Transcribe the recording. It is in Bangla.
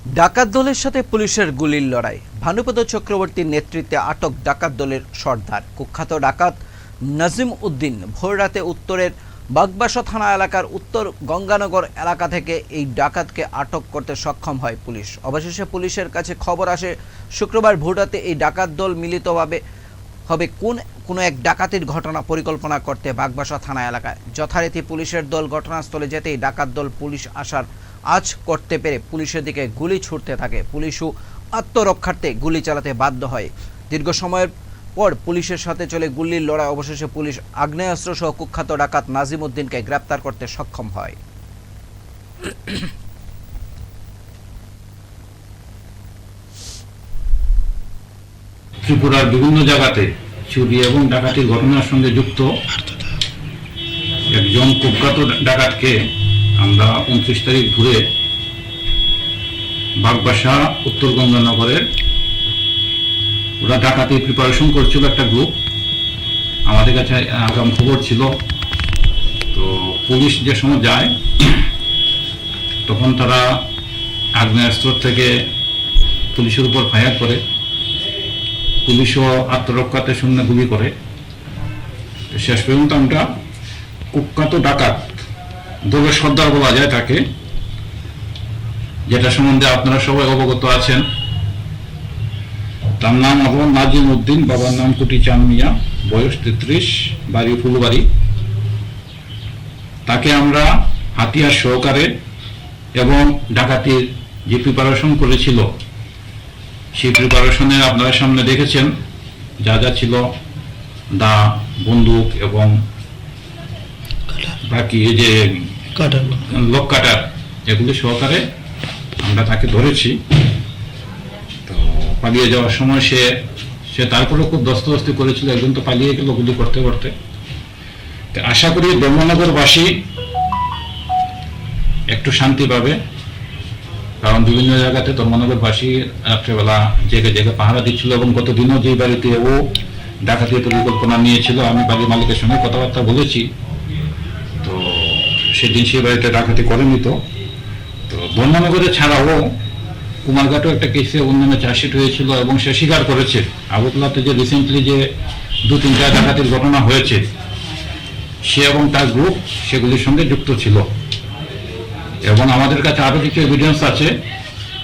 ডাকাত দলের সাথে পুলিশের গুলির লড়াই। ভানুপদ চক্রবর্তীর নেতৃত্বে আটক ডাকাত দলের সর্দার। কুখ্যাত ডাকাত নাজিম উদ্দিন ভোররাতে উত্তরের বাগবাসা থানা এলাকার উত্তর গঙ্গানগর এলাকা থেকে এই ডাকাতকে আটক করতে সক্ষম হয় পুলিশ। অবশেষে পুলিশের কাছে খবর আসে, শুক্রবার ভোররাতে এই ডাকাত দল মিলিতভাবে হবে কোন, কোনো এক ডাকাতির ঘটনা পরিকল্পনা করতে বাগবাসা থানা এলাকায়। যথারীতি পুলিশের দল ঘটনাস্থলে যেতেই ডাকাত দল পুলিশ আসার আজ করতে পেরে পুলিশের দিকে গুলি ছুটতে থাকে। পুলিশও আত্মরক্ষার্থে গুলি চালাতে বাধ্য হয়। দীর্ঘ সময়ের পর পুলিশের সাথে চলে গুলির লড়াই, অবশেষে পুলিশ আগ্নেয়াস্ত্র সহ কুখ্যাত ডাকাত নাজিম উদ্দিনকে গ্রেপ্তার করতে সক্ষম হয়। ত্রিপুরার বিভিন্ন জায়গাতে চুরি এবং ডাকাতির ঘটনার সঙ্গে যুক্ত একজন কুখ্যাত ডাকাতকে আমরা উনত্রিশ তারিখ ঘুরে বাগবাসা, উত্তর গঙ্গানগরের ওরা ডাকাতি প্রিপারেশন করছিল একটা গ্রুপ আমাদের কাছে আগাম খবর ছিল। তো পুলিশ যে সময় যায়, তখন তারা আগ্নেয়াস্ত্র থেকে পুলিশের উপর ফায়ার করে। পুলিশও আত্মরক্ষাতে শূন্য গুলি করে। শেষ পর্যন্ত আমরা কুখ্যাত ডাকাত দলের সর্দার বলা যায় তাকে, যেটা সম্বন্ধে আপনারা সবাই অবগত আছেন। তার নাম হল নাজিম উদ্দিন, বাবার নাম কুটি চান মিয়া, বয়স তেত্রিশ, বাড়ি ফুলবাড়ি। তাকে আমরা হাতিয়ার সহকারে এবং ডাকাতির যে প্রিপারেশন করেছিল, সেই প্রিপারেশনে আপনারা সামনে দেখেছেন, যা যা ছিল, দা, বন্দুক এবং বাকি এই যে লোক কাটার এগুলি সহকারে আমরা তাকে ধরেছি তো পালিয়ে যাওয়ার সময় সে সে তারপরে খুব দস্তদস্তি করেছিল একজন তো পালিয়ে গেল গুলি করতে করতে। আশা করি ব্রহ্মনগরবাসী একটু শান্তি পাবে কারণ বিভিন্ন জায়গাতে ধর্মনগরবাসী রাত্রেবেলা জেগে জেগে পাহারা দিচ্ছিল এবং গত দিনও যে বাড়িতে ও ডাকাতি পরিকল্পনা নিয়েছিল আমি বাড়ির মালিকের সঙ্গে কথাবার্তা বলেছি সেদিন সে বাড়িতে ডাকাতি করেনি তো। তো বন্যানগরে ছাড়াও কুমারঘাটও একটা কেসে অন্যান্য চার্জশিট হয়েছিল এবং সে স্বীকার করেছে। আগরতলাতে যে রিসেন্টলি যে দু তিনটা ডাকাতির ঘটনা হয়েছে, সে এবং তার গ্রুপ সেগুলির সঙ্গে যুক্ত ছিল। এবং আমাদের কাছে আরও কিছু এভিডেন্স আছে।